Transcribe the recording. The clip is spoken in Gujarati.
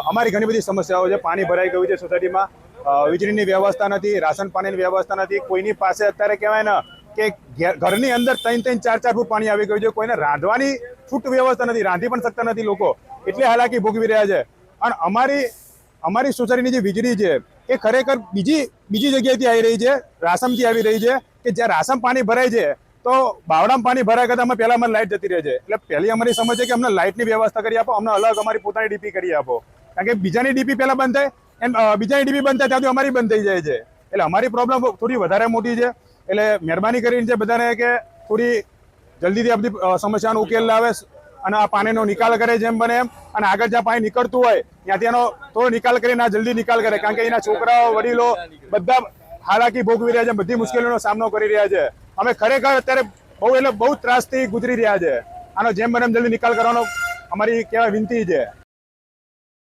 અમારી ઘણી બધી સમસ્યાઓ છે. પાણી ભરાઈ ગયું છે સોસાયટીમાં. વીજળીની વ્યવસ્થા નથી, રાશન પાણીની વ્યવસ્થા નથી. કોઈની પાસે અત્યારે કહેવાય ને કે ઘરની અંદર ત્રણ ત્રણ ચાર ચાર ફૂટ પાણી આવી ગયું છે. કોઈને રાંધવાની છૂટ વ્યવસ્થા નથી, રાંધી પણ શકતા નથી લોકો. એટલે હાલાકી ભોગવી રહ્યા છે. અને અમારી અમારી સોસાયટીની જે વીજળી છે, એ ખરેખર બીજી બીજી જગ્યાએથી આવી રહી છે રાસમથી આવી રહી છે, કે જ્યાં રાસમ પાણી ભરાય છે, તો બાવડામાં પાણી ભરાય કરતા અમે પહેલા અમારે લાઇટ જતી રહે છે. એટલે પહેલી અમારી સમજ છે કે અમને લાઇટની વ્યવસ્થા કરી આપો, અમને અલગ અમારી પોતાની ડીપી કરી આપો. કારણ કે બીજાની ડીપી પહેલા બંધ થાય, એમ બીજાની ડીપી બંધ થાય ત્યાંથી અમારી બંધ થઈ જાય છે. એટલે અમારી પ્રોબ્લેમ થોડી વધારે મોટી છે. એટલે મહેરબાની કરીને છે બધાને કે થોડી જલ્દીથી આ બધી સમસ્યાનો ઉકેલ લાવે અને આ પાણીનો નિકાલ કરે જેમ બને એમ, અને આગળ જ્યાં પાણી નીકળતું હોય, ત્યાંથી એનો થોડો નિકાલ કરીને આ જલ્દી નિકાલ કરે. કારણ કે એના છોકરાઓ, વડીલો બધા હાલાકી ભોગવી રહ્યા છે, બધી મુશ્કેલીઓનો સામનો કરી રહ્યા છે. અમે ખરેખર અત્યારે બહુ એટલે બહુ ત્રાસથી ગુજરી રહ્યા છે. આનો જેમ બને એમ જલ્દી નિકાલ કરવાનો અમારી કહેવાય વિનંતી છે.